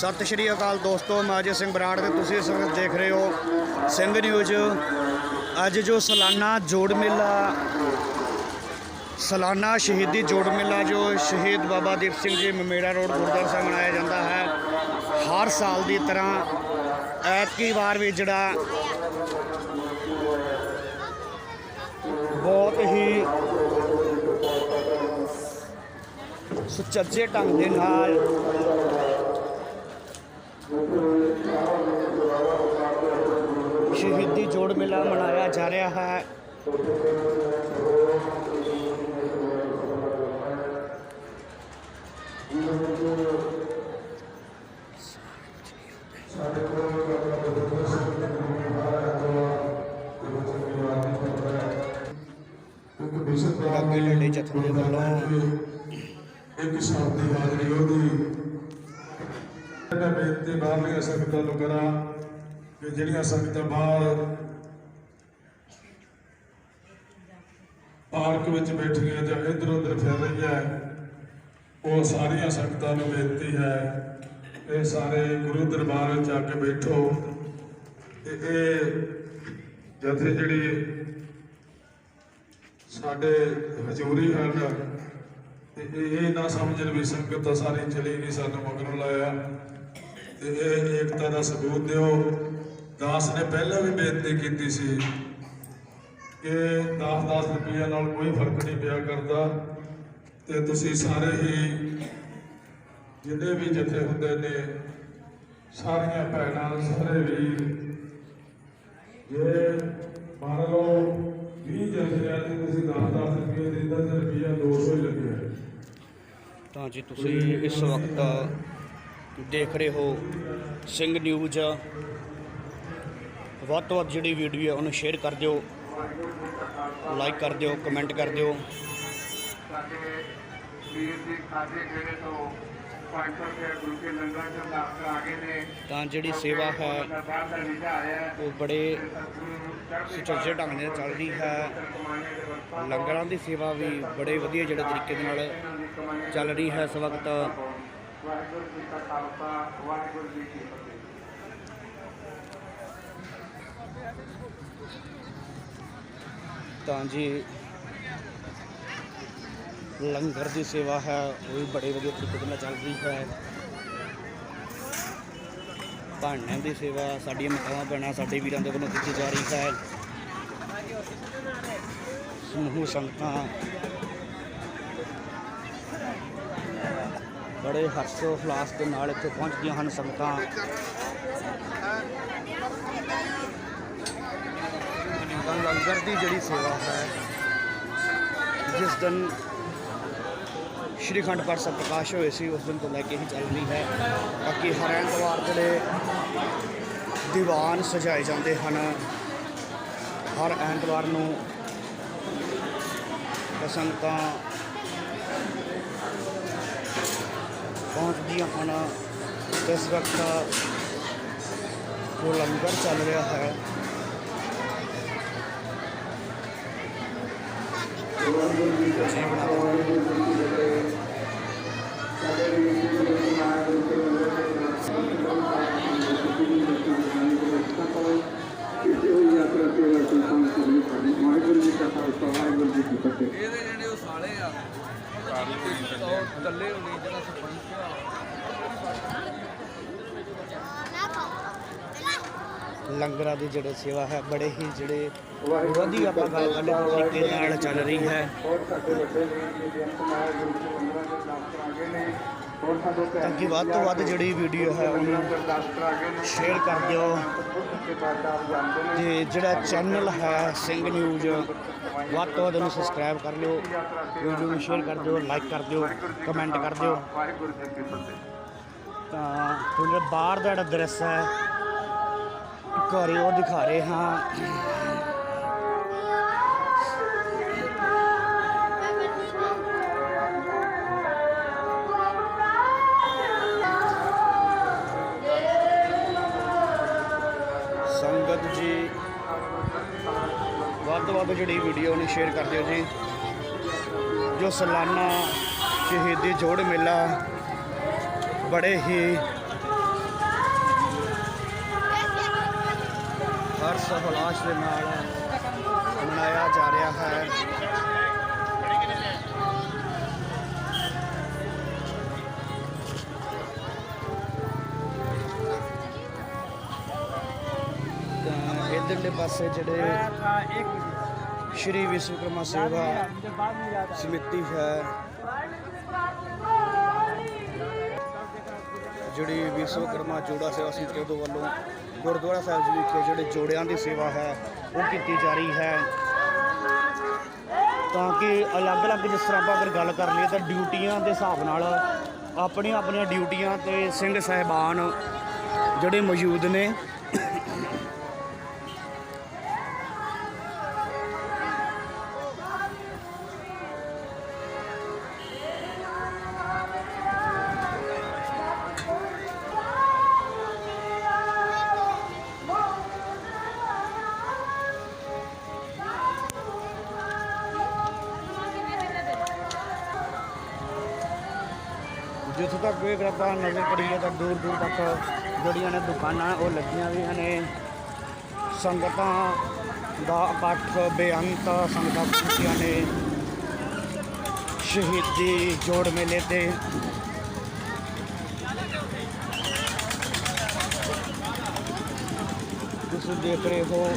ਸਤਿ ਸ਼੍ਰੀ ਅਕਾਲ ਦੋਸਤੋ, ਮੈਂ ਅਜੇ ਸਿੰਘ ਬਰਾੜ ਤੇ ਤੁਸੀਂ ਇਸ ਦੇਖ ਰਹੇ ਹੋ ਸਿੰਘ ਨਿਊਜ਼ ਅੱਜ ਜੋ ਸਾਲਾਨਾ ਜੋੜ ਮੇਲਾ, ਸਾਲਾਨਾ ਸ਼ਹੀਦੀ ਜੋੜ ਮੇਲਾ ਜੋ ਸ਼ਹੀਦ ਬਾਬਾ ਦੀਪ ਸਿੰਘ ਜੀ ਮਮੇੜਾ ਰੋਡ ਗੁਰਦੁਆਰਾ ਸਾਹਿਬ ਮਨਾਇਆ ਜਾਂਦਾ ਹੈ, ਹਰ ਸਾਲ ਦੀ ਤਰ੍ਹਾਂ ਐਤਕੀ ਵਾਰ ਵੀ ਜਿਹੜਾ ਬਹੁਤ ਹੀ ਸੁਚੱਜੇ ਢੰਗ ਦੇ ਨਾਲ ਸ਼ਹੀਦੀ ਜੋੜ ਮੇਲਾ ਮਨਾਇਆ ਜਾ ਰਿਹਾ ਹੈ। ਦਾ ਅੱਗੇ ਲੜੇ ਜਥੇ ਦੇ ਵੱਲੋਂ ਇੱਕ ਸ਼ਬਦੀ ਹਾਜ਼ਰੀ ਉਹਦੀ ਮੈਂ ਬੇਨਤੀ ਬਾਹਰਲੀਆਂ ਸੰਗਤਾਂ ਨੂੰ ਕਰਾਂ ਕਿ ਜਿਹੜੀਆਂ ਸੰਗਤਾਂ ਬਾਹਰ ਪਾਰਕ ਵਿੱਚ ਬੈਠੀਆਂ ਜਾਂ ਇਧਰ ਉੱਧਰ ਫਿਰ ਰਹੀਆਂ, ਉਹ ਸਾਰੀਆਂ ਸੰਗਤਾਂ ਨੂੰ ਬੇਨਤੀ ਹੈ, ਇਹ ਸਾਰੇ ਗੁਰੂ ਦਰਬਾਰ ਵਿੱਚ ਆ ਕੇ ਬੈਠੋ। ਤੇ ਇਹ ਜਥੇ ਜਿਹੜੀ ਸਾਡੇ ਹਜ਼ੂਰੀ ਹਨ, ਤੇ ਇਹ ਇਹ ਨਾ ਸਮਝਣ ਵੀ ਸੰਗਤ ਤਾਂ ਸਾਰੀ ਚਲੀ ਗਈ, ਸਾਨੂੰ ਮਗਰੋਂ ਲਾਇਆ। ਤੇ ਇਹ ਏਕਤਾ ਦਾ ਸਬੂਤ ਦਿਓ। ਦਾਸ ਨੇ ਪਹਿਲਾਂ ਵੀ ਬੇਨਤੀ ਕੀਤੀ ਸੀ ਕਿ 10-10 ਰੁਪਈਆ ਨਾਲ ਕੋਈ ਫ਼ਰਕ ਨਹੀਂ ਪਿਆ ਕਰਦਾ ਤੇ ਤੁਸੀਂ ਸਾਰੇ ਹੀ ਜਿੰਨੇ ਵੀ ਜਥੇ ਹੁੰਦੇ ਨੇ, ਸਾਰੀਆਂ ਭੈਣਾਂ ਸਾਰੇ ਵੀਰ ਜੇ ਮੰਨ ਲਓ 20 ਜਥਿਆਂ ਦੀ ਤੁਸੀਂ 10-10 ਰੁਪਏ ਦੇ 10 ਰੁਪਈਆ 200 ਹੀ ਲੱਗਿਆ। ਤਾਂ ਜੀ ਤੁਸੀਂ ਇਸ ਵਕਤ ਦੇਖ ਰਹੇ ਹੋ ਸਿੰਘ ਨਿਊਜ਼ ਵੱਧ ਤੋਂ ਵੱਧ ਜਿਹੜੀ ਵੀਡੀਓ ਹੈ ਉਹਨੂੰ ਸ਼ੇਅਰ ਕਰ ਦਿਓ ਲਾਈਕ ਕਰ ਦਿਓ ਕਮੈਂਟ ਕਰ ਦਿਓ। ਸਾਡੇ ਵੀਰ ਦੇ ਖਾਤੇ ਜਿਹੜੇ ਤੋਂ ਤਾਂ ਜਿਹੜੀ ਸੇਵਾ ਹੈ ਹੈ, ਉਹ ਬੜੇ ਸੁਚੱਜੇ ਢੰਗ ਨਾਲ ਚੱਲ ਰਹੀ ਹੈ। ਲੰਗਰਾਂ ਦੀ ਸੇਵਾ ਵੀ ਬੜੇ ਵਧੀਆ ਜਿਹੜੇ ਤਰੀਕੇ ਦੇ ਨਾਲ ਚੱਲ ਰਹੀ ਹੈ ਇਸ ਵਕਤ। ਵਾਹਿਗੁਰੂ ਜੀ ਕਾ ਖਾਲਸਾ, ਵਾਹਿਗੁਰੂ ਜੀ ਕੀ ਫਤਿਹ। ਤਾਂ ਜੀ, ਲੰਗਰ ਦੀ ਸੇਵਾ ਹੈ, ਉਹ ਵੀ ਬੜੇ ਵਧੀਆ ਤਰੀਕੇ ਨਾਲ ਚੱਲ ਰਹੀ ਹੈ। ਭਾਂਡਿਆਂ ਦੀ ਸੇਵਾ, ਸਾਡੀਆਂ ਮਾਤਾਵਾਂ ਭੈਣਾਂ ਸਾਡੇ ਵੀਰਾਂ ਦੇ ਵੱਲੋਂ ਕੀਤੀ ਜਾ ਰਹੀ ਹੈ। ਸਮੂਹ ਸੰਗਤਾਂ ਬੜੇ ਹਰਸ਼ੋ ਹਲਾਸ ਦੇ ਨਾਲ ਇੱਥੇ ਪਹੁੰਚਦੀਆਂ ਹਨ ਸੰਗਤਾਂ। ਲੰਗਰ ਦੀ ਜਿਹੜੀ ਸੇਵਾ ਹੈ, ਜਿਸ ਦਿਨ ਸ਼੍ਰੀ ਅਖੰਡ ਪਾਠ ਸਾਹਿਬ ਪ੍ਰਕਾਸ਼ ਹੋਏ ਸੀ, ਉਸ ਦਿਨ ਤੋਂ ਲੈ ਕੇ ਹੀ ਚੱਲ ਰਹੀ ਹੈ। ਬਾਕੀ ਹਰ ਐਤਵਾਰ ਜਿਹੜੇ ਦੀਵਾਨ ਸਜਾਏ ਜਾਂਦੇ ਹਨ। ਹਰ ਐਤਵਾਰ ਨੂੰ ਸੰਗਤਾਂ ਪਹੁੰਚਦੀਆਂ ਹਨ ਇਸ ਵਕਤ ਜੋ ਲੰਗਰ ਚੱਲ ਰਿਹਾ ਹੈ। ਜੀ ਲੰਗਰਾਂ ਦੀ ਜਿਹੜੇ ਸੇਵਾ ਹੈ, ਬੜੇ ਹੀ ਜਿਹੜੇ ਵਧੀਆ ਆਪਾਂ ਗੱਲ ਕਰ ਤਰੀਕੇ ਨਾਲ ਚੱਲ ਰਹੀ ਹੈ। ਤਾਂ ਕਿ ਵੱਧ ਤੋਂ ਵੱਧ ਜਿਹੜੀ ਵੀਡੀਓ ਹੈ, ਉਹਨੂੰ ਸ਼ੇਅਰ ਕਰ ਦਿਓ। ਤੇ ਜਿਹੜਾ ਚੈਨਲ ਹੈ ਸਿੰਘ ਨਿਊਜ਼ ਵੱਧ ਤੋਂ ਵੱਧ ਉਹਨੂੰ ਸਬਸਕ੍ਰਾਈਬ ਕਰ ਲਿਓ। ਵੀਡੀਓ ਨੂੰ ਸ਼ੇਅਰ ਕਰ ਦਿਓ ਲਾਈਕ ਕਰ ਦਿਓ ਕਮੈਂਟ ਕਰ ਦਿਓ। ਵਾਹਿਗੁਰੂ ਜੀ ਕੀ ਤਾਂ ਤੁਹਾਡੇ ਬਾਹਰ ਦਾ ਜਿਹੜਾ ਦ੍ਰਿਸ਼ ਹੈ ਘਰੇ ਉਹ ਦਿਖਾ ਰਹੇ ਹਾਂ। ਸੰਗਤ ਜੀ, ਵੱਧ ਤੋਂ ਵੱਧ ਜਿਹੜੀ ਵੀਡੀਓ ਨੂੰ ਸ਼ੇਅਰ ਕਰ ਦਿਓ ਜੀ। ਜੋ ਸਾਲਾਨਾ ਸ਼ਹੀਦੀ ਜੋੜ ਮੇਲਾ ਬੜੇ ਹੀ ਹਰਸ਼ ਹੁਲਾਸ ਦੇ ਨਾਲ ਮਨਾਇਆ ਜਾ ਰਿਹਾ ਹੈ। ਇਧਰਲੇ ਪਾਸੇ ਜਿਹੜੇ ਸ਼੍ਰੀ ਵਿਸ਼ਵਕਰਮਾ ਸੇਵਾ ਸਮਿਤੀ ਹੈ ਜਿਹੜੀ ਵਿਸ਼ਵਕਰਮਾ ਜੋੜਾ ਸੇਵਾ ਸਮਿਤੀ ਉਹਦੇ ਵੱਲੋਂ ਗੁਰਦੁਆਰਾ ਸਾਹਿਬ ਜੀ ਵਿਖੇ ਜਿਹੜੇ ਜੋੜਿਆਂ ਦੀ ਸੇਵਾ ਹੈ, ਉਹ ਕੀਤੀ ਜਾ ਰਹੀ ਹੈ। ਤਾਂ ਕਿ ਅਲੱਗ-ਅਲੱਗ ਜਿਸ ਤਰ੍ਹਾਂ ਆਪਾਂ ਅਗਰ ਗੱਲ ਕਰ ਲਈਏ ਤਾਂ ਡਿਊਟੀਆਂ ਦੇ ਹਿਸਾਬ ਨਾਲ ਆਪਣੀਆਂ ਆਪਣੀਆਂ ਡਿਊਟੀਆਂ ਤੇ ਸਿੰਘ ਸਾਹਿਬਾਨ ਜਿਹੜੇ ਮੌਜੂਦ ਨੇ ਜਿੱਥੋਂ ਤੱਕ ਵੀ ਅਗਰ ਆਪਾਂ ਨਜ਼ਰ ਕਰੀਏ ਤਾਂ ਦੂਰ ਦੂਰ ਤੱਕ ਜਿਹੜੀਆਂ ਨੇ ਦੁਕਾਨਾਂ ਉਹ ਲੱਗੀਆਂ ਹੋਈਆਂ ਨੇ। ਸੰਗਤਾਂ ਦਾ ਇਕੱਠ ਬੇਅੰਤ ਸੰਗਤਾਂ ਪਹੁੰਚੀਆਂ ਨੇ। ਸ਼ਹੀਦੀ ਜੋੜ ਮੇਲੇ ਤੇ। ਤੁਸੀਂ ਦੇਖ ਰਹੇ ਹੋ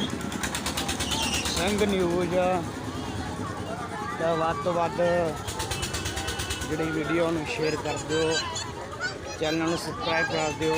ਸੰਗ ਨਿਊਜ਼ ਤਾਂ ਵੱਧ ਤੋਂ ਵੱਧ ਜਿਹੜੀ ਵੀਡੀਓ ਨੂੰ ਸ਼ੇਅਰ ਕਰ ਦਿਓ ਚੈਨਲ ਨੂੰ ਸਬਸਕ੍ਰਾਈਬ ਕਰ ਦਿਓ।